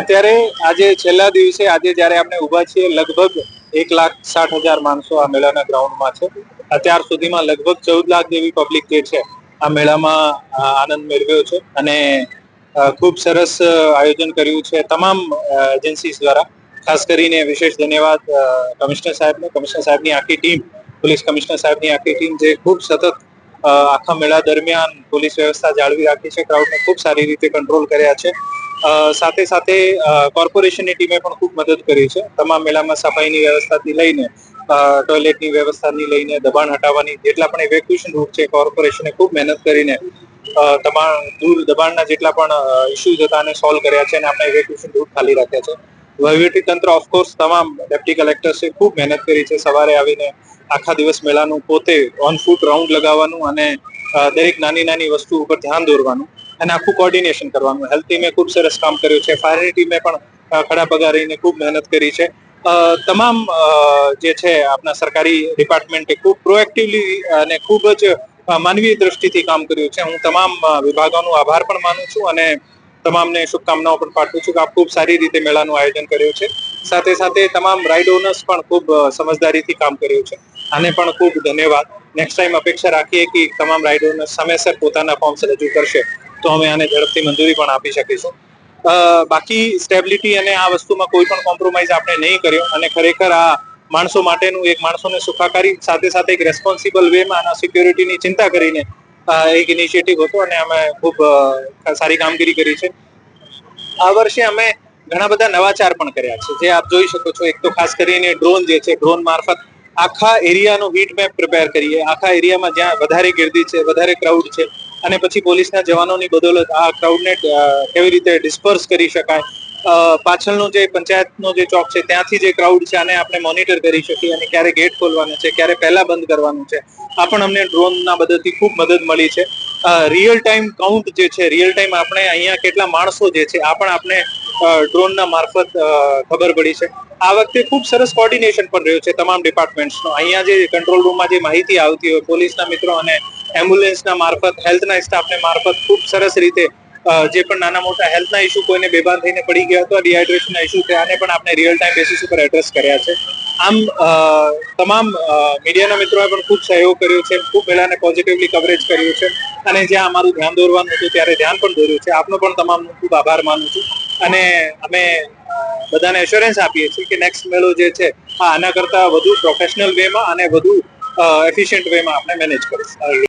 અત્યારે આજે છેલ્લા દિવસે આજે જ્યારે આપણે ઊભા છીએ, લગભગ એક લાખ સાઠ હજાર માણસો આ મેળાના ગ્રાઉન્ડમાં છે. અત્યાર સુધીમાં લગભગ ચૌદ લાખ જેવી પબ્લિક જે છે, આ મેળામાં આનંદ મેળવ્યો છે અને ખૂબ સરસ આયોજન કર્યું છે તમામ એજન્સીસ દ્વારા. ખાસ કરીને વિશેષ ધન્યવાદ કમિશનર સાહેબને. કમિશનર સાહેબની આખી ટીમ, પોલીસ કમિશનર સાહેબની આખી ટીમ જે ખૂબ સતત આખા મેળા દરમિયાન પોલીસ વ્યવસ્થા જાળવી રાખી છે. ક્રાઉડને ખૂબ સારી રીતે કંટ્રોલ કર્યા છે. સાથે સાથે કોર્પોરેશનની ટીમે પણ ખૂબ મદદ કરી છે. તમામ મેળામાં સફાઈની વ્યવસ્થાથી લઈને ટોયલેટની વ્યવસ્થાથી લઈને, દબાણ હટાવવાની જેટલા પણ ઇવેક્યુએશન રૂટ છે, કોર્પોરેશને ખૂબ મહેનત કરીને તમામ દૂર દબાણના જેટલા પણ ઇસ્યુઝ હતા એને સોલ્વ કર્યા છે અને આપણે ઇવેક્યુએશન રૂટ ખાલી રાખ્યા છે. વહીવટી તંત્ર ઓફકોર્સ તમામ ડેપ્ટી કલેક્ટર્સે ખૂબ મહેનત કરી છે. સવારે આવીને આખા દિવસ મેળાનું પોતે ઓન ફૂટ રાઉન્ડ લગાવવાનું અને દરેક નાની નાની વસ્તુ ઉપર ધ્યાન દોરવાનું. અને આખું કોર્ડિનેશન કરવાનું. હેલ્થ ટીમે ખૂબ સરસ કામ કર્યું છે. ફાયરની ટીમે પણ ખડા પગાર રહીને ખૂબ મહેનત કરી છે. તમામ જે છે આપણા સરકારી ડિપાર્ટમેન્ટે ખૂબ પ્રોએક્ટિવલી અને ખૂબ જ માનવીય દ્રષ્ટિથી કામ કર્યું છે. હું તમામ વિભાગોનો આભાર પણ માનું છું અને તમામને શુભકામનાઓ પણ પાઠવું છું કે આપ ખૂબ સારી રીતે મેળાનું આયોજન કર્યું છે. સાથે સાથે તમામ રાઇડ ઓનર્સ પણ ખૂબ સમજદારીથી કામ કર્યું છે. આને પણ ખૂબ ધન્યવાદ. નેક્સ્ટ ટાઈમ અપેક્ષા રાખીએ કે તમામ રાઇડ ઓનર્સ સમયસર પોતાના ફોર્મ્સ રજૂ કરશે. તો અમે આને ઝડપથી મંજૂરી પણ આપી શકીશું. બાકી સ્ટેબિલિટી અને આ વસ્તુમાં કોઈ પણ કોમ્પ્રોમાઇઝ આપણે નહીં કર્યો અને ખરેખર આ માણસો માટેનું એક માણસોને સુખાકારી સાથે સાથે એક રેસ્પોન્સિબલ વેમાં આના સિક્યોરિટીની ચિંતા કરીને એક ઇનિશિયેટિવ હતો અને અમે ખૂબ સારી કામગીરી કરી છે. આ વર્ષે અમે ઘણા બધા નવાચાર પણ કર્યા છે. જે આપ જોઈ શકો છો, એક તો ખાસ કરીને ડ્રોન જે છે ડ્રોન મારફત આખા એરિયાનો હીટ મેપ પ્રિપેર કરીએ. આખા એરિયામાં જ્યાં વધારે ગીર્દી છે, વધારે ક્રાઉડ છે અને પછી પોલીસના જવાનોની બદોલત આ ક્રાઉડને કેવી રીતે ડિસ્પર્સ કરી શકાય? પાછળનો જે પંચાયતનો જે ચોક છે, ત્યાંથી જે ક્રાઉડ છે, આને આપણે મોનિટર કરી શકીએ અને ક્યારે ગેટ ખોલવાનો છે, ક્યારે પહેલા બંધ કરવાનું છે. આ પણ અમને ડ્રોનના મદદથી ખૂબ મદદ મળી છે. રિયલ ટાઈમ કાઉન્ટ જે છે રિયલ ટાઈમ આપણે અહીંયા કેટલા માણસો જે છે, આ પણ આપણે ડ્રોનના મારફત ખબર પડી છે. આ વખતે ખૂબ સરસ કોર્ડિનેશન પણ રહ્યું છે તમામ ડિપાર્ટમેન્ટ્સનો અહીંયા જે કંટ્રોલ રૂમમાં જે માહિતી આવતી હોય, પોલીસના મિત્રો અને એમ્બ્યુલન્સના મારફત, હેલ્થના સ્ટાફને મારફત ખૂબ સરસ રીતે જે પણ નાના મોટા હેલ્થના ઇસ્યુ કોઈને બેભાન થઈને પડી ગયા અથવા ડિહાઇડ્રેશનના ઇસ્યુ છે આને પણ આપણે રિયલ ટાઈમ બેસિસ ઉપર એડ્રેસ કર્યા છે. આમ તમામ મીડિયાના મિત્રોએ પણ ખૂબ સહયોગ કર્યો છે, ખૂબ મેળાને પોઝિટિવલી કવરેજ કર્યું છે અને જ્યાં અમારું ધ્યાન દોરવાનું હતું ત્યારે ધ્યાન પણ દોર્યું છે. આપનો પણ તમામનો ખૂબ આભાર માનું છું અને અમે બધાને એશ્યોરન્સ આપીએ છીએ કે નેક્સ્ટ મેળો જે છે આના કરતાં વધુ પ્રોફેશનલ વેમાં અને વધુ એફિશિયન્ટ વેમાં આપણે મેનેજ કરીશું.